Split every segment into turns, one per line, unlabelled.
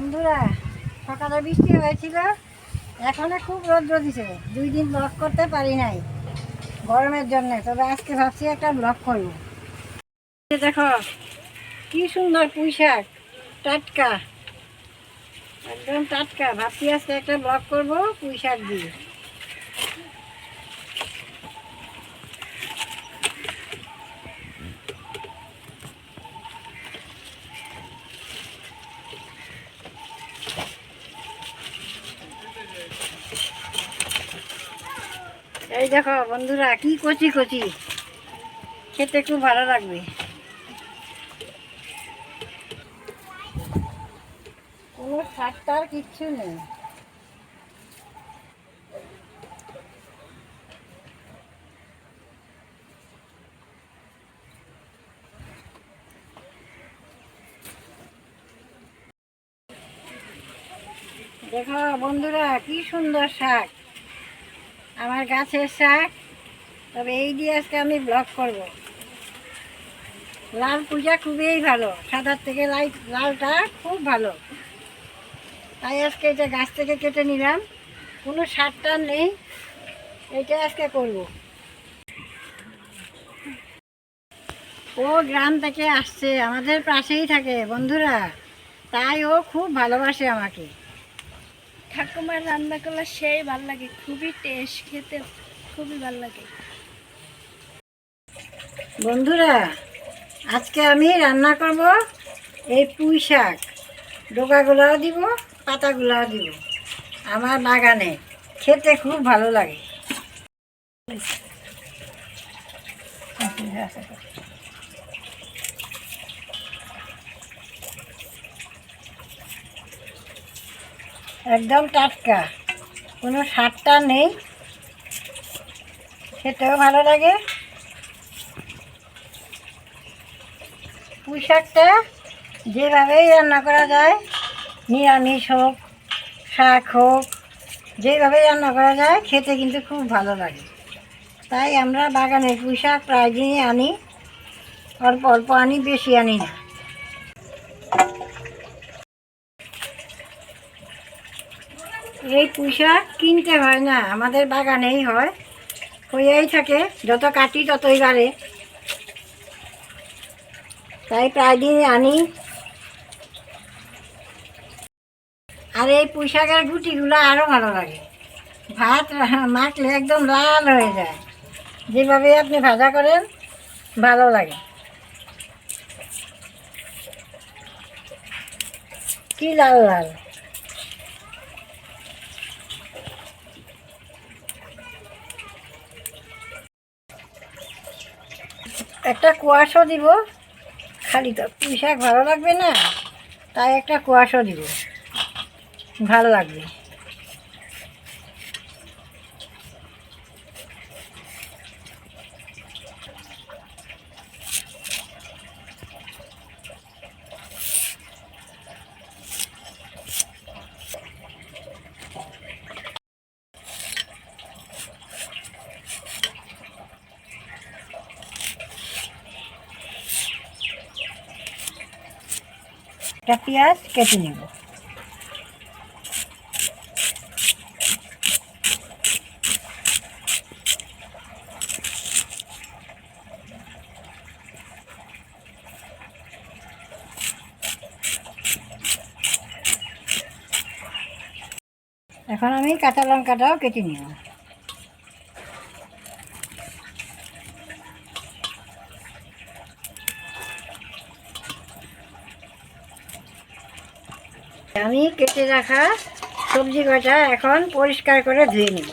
বন্ধুরা, সকালে বৃষ্টি হয়েছিল, এখানে খুব রৌদ্র দিছে। দুই দিন ব্লক করতে পারি নাই, গরমের জন্য। তবে আজকে ভাবছি একটা ব্লক করব। দেখো, কি সুন্দর পুঁই শাক, টাটকা। একদম টাটকা। ভাবছি আজকে একটা ব্লক করব পুঁই শাক দিয়ে। এই দেখো বন্ধুরা, কি কচি কচি। খেতে খুব ভালো লাগবে। কোনো সারটার কিচ্ছু নেই। দেখো বন্ধুরা, কি সুন্দর শাক। আমার গাছের শাক। তবে এই দিয়ে আজকে আমি ব্লগ করব। লাল পূজা খুবই ভালো। সাদার থেকে লাইট লালটা খুব ভালো। তাই আজকে এটা গাছ থেকে কেটে নিলাম। কোনো সারটা নেই। এটা আজকে করব। ও গ্রাম থেকে আসছে। আমাদের পাশেই থাকে বন্ধুরা। তাই ও খুব ভালোবাসে আমাকে।
ঠাকুমার রান্না করলে সেই ভালো লাগে, খুবই টেস্ট খেতে খুবই ভালো লাগে।
বন্ধুরা, আজকে আমি রান্না করব এই পুঁই শাক। ডোকাগুলাও দিব, পাতাগুলাও দিব। আমার বাগানে খেতে খুব ভালো লাগে। একদম টাটকা। কোনো সারটা নেই। খেতেও ভালো লাগে। পুঁই শাকটা যেভাবেই রান্না করা যায়, নিরামিষ হোক, শাক হোক, যেভাবেই রান্না করা যায়, খেতে কিন্তু খুব ভালো লাগে। তাই আমরা বাগানের পুঁই শাক প্রায় দিনই আনি। অল্প অল্প আনি, বেশি আনি না। এই পুঁই কিনতে হয় না, আমাদের বাগানেই হয়। হয়েই থাকে, যত কাটি ততই বাড়ে। তাই প্রায় দিন আনি। আর এই পুঁইশাকের গুটিগুলো আরও ভালো লাগে। ভাত মাখলে একদম লাল হয়ে যায়। যেভাবে আপনি ভাজা করেন, ভালো লাগে। কি লাল লাল। একটা কুয়াশও দিব। খালি তো পুঁই শাক ভালো লাগবে না, তাই একটা কুয়াশও দিব। ভালো লাগবে। একটা পেঁয়াজ কেটে নেব। এখন আমি কাঁচা লঙ্কাটাও কেটে নেব আমি কেটে রাখা সবজি কটা এখন পরিষ্কার করে ধুয়ে নেব।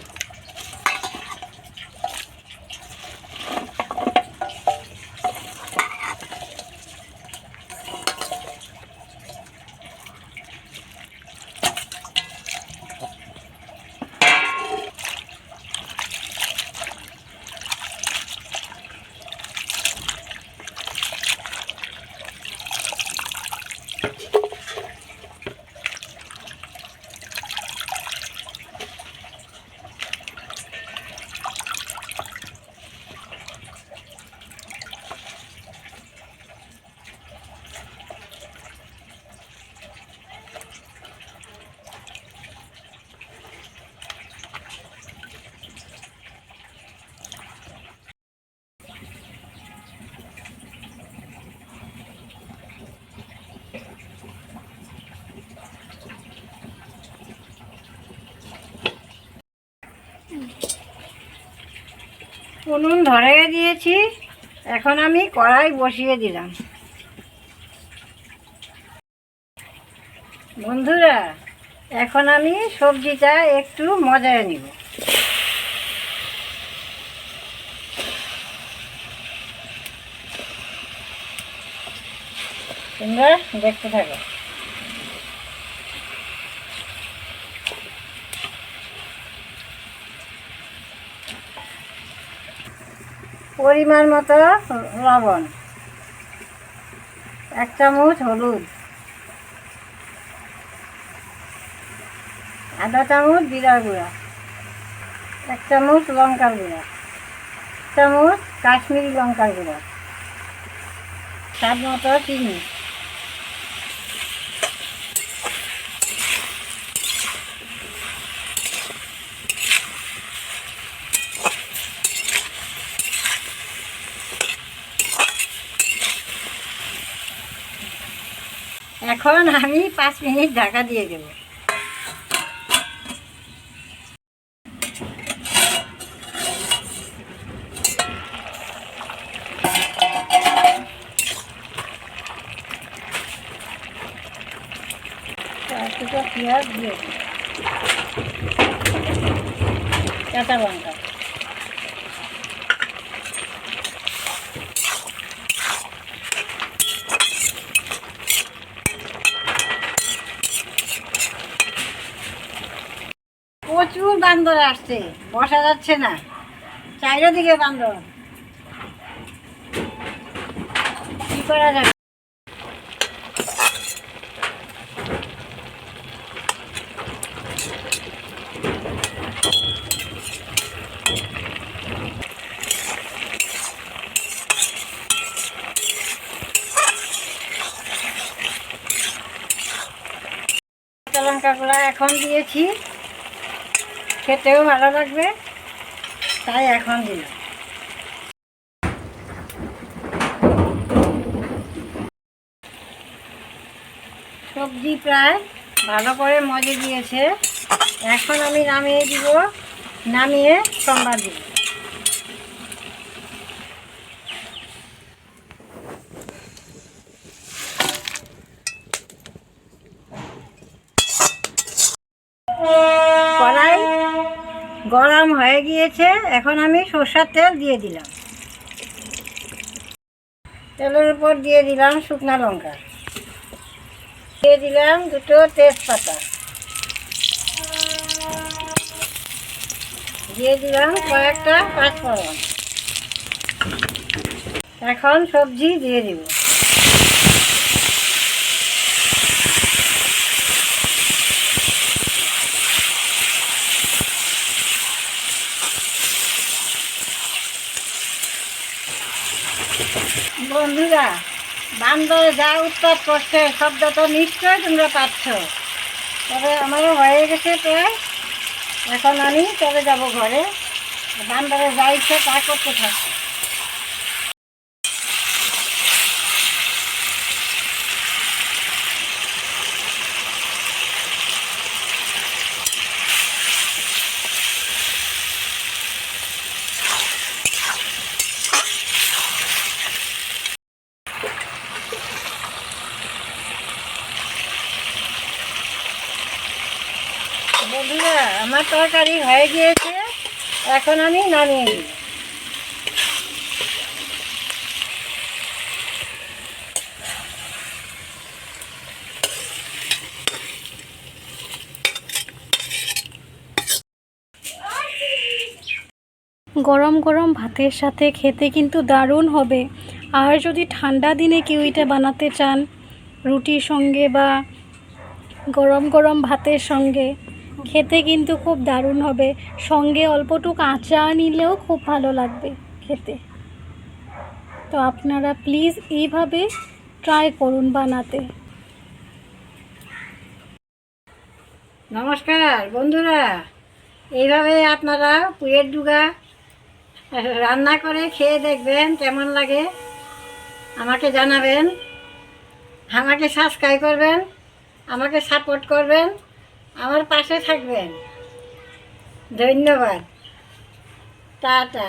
উনুন ধরে দিয়েছি। এখন আমি কড়াই বসিয়ে দিলাম। বন্ধুরা, এখন আমি সবজিটা একটু মজায় নিব। তোমরা দেখতে থাকো। পরিমাণ মতো লবণ। এক চামচ হলুদ। আধা চামচ জিরার গুঁড়া। এক চামচ লঙ্কার গুঁড়া। চামচ কাশ্মীরি লঙ্কার গুঁড়া। স্বাদ মতো চিনি। এখন আমি পাঁচ মিনিট ঢাকা দিয়ে দেবো। পেঁয়াজ দিয়ে কাঁচা লঙ্কা। প্রচুর বান্দর আসছে বসা যাচ্ছে না। চারিদিকে বান্দর। কি করা যাবে? এখন দিয়েছি। খেতেও ভালো লাগবে। তাই এখন দিলাম। সবজি প্রায় ভালো করে মজে দিয়েছে এখন আমি নামিয়ে দিব, নামিয়ে সোমবার দিব কড়াই গরম হয়ে গিয়েছে, এখন আমি সর্ষার তেল দিয়ে দিলাম। তেলের উপর দিয়ে দিলাম শুকনো লঙ্কা। দিয়ে দিলাম দুটো তেজপাতা। দিয়ে দিলাম কয়েকটা পাঁচফোড়ন। এখন সবজি দিয়ে দিব। বন্ধুরা, বান্দরে যা উত্তর করছে শব্দ তো নিশ্চয় তোমরা পাচ্ছ। তবে আমারও হয়ে গেছে প্রায়। এখন আমি তবে যাব ঘরে। বান্দরে যা ইচ্ছে তা করতে থাকছে বন্ধুরা আমার তরকারি হয়ে গিয়েছে, এখন আমি নামিয়ে দিই
গরম গরম ভাতের সাথে খেতে কিন্তু দারুণ হবে। আর যদি ঠান্ডা দিনে কেউ এটা বানাতে চান, রুটির সঙ্গে বা গরম গরম ভাতের সঙ্গে খেতে কিন্তু খুব দারুণ হবে। সঙ্গে অল্পটুকু আচার নিলেও খুব ভালো লাগবে খেতে। তো আপনারা প্লিজ এইভাবে ট্রাই করুন বানাতে।
নমস্কার, বন্ধুরা। এইভাবে আপনারা পুয়ের ডুগা রান্না করে খেয়ে দেখবেন, কেমন লাগে? আমাকে জানাবেন, আমাকে সাবস্ক্রাইব করবেন, আমাকে সাপোর্ট করবেন। আমার পাশে থাকবেন। ধন্যবাদ। টাটা।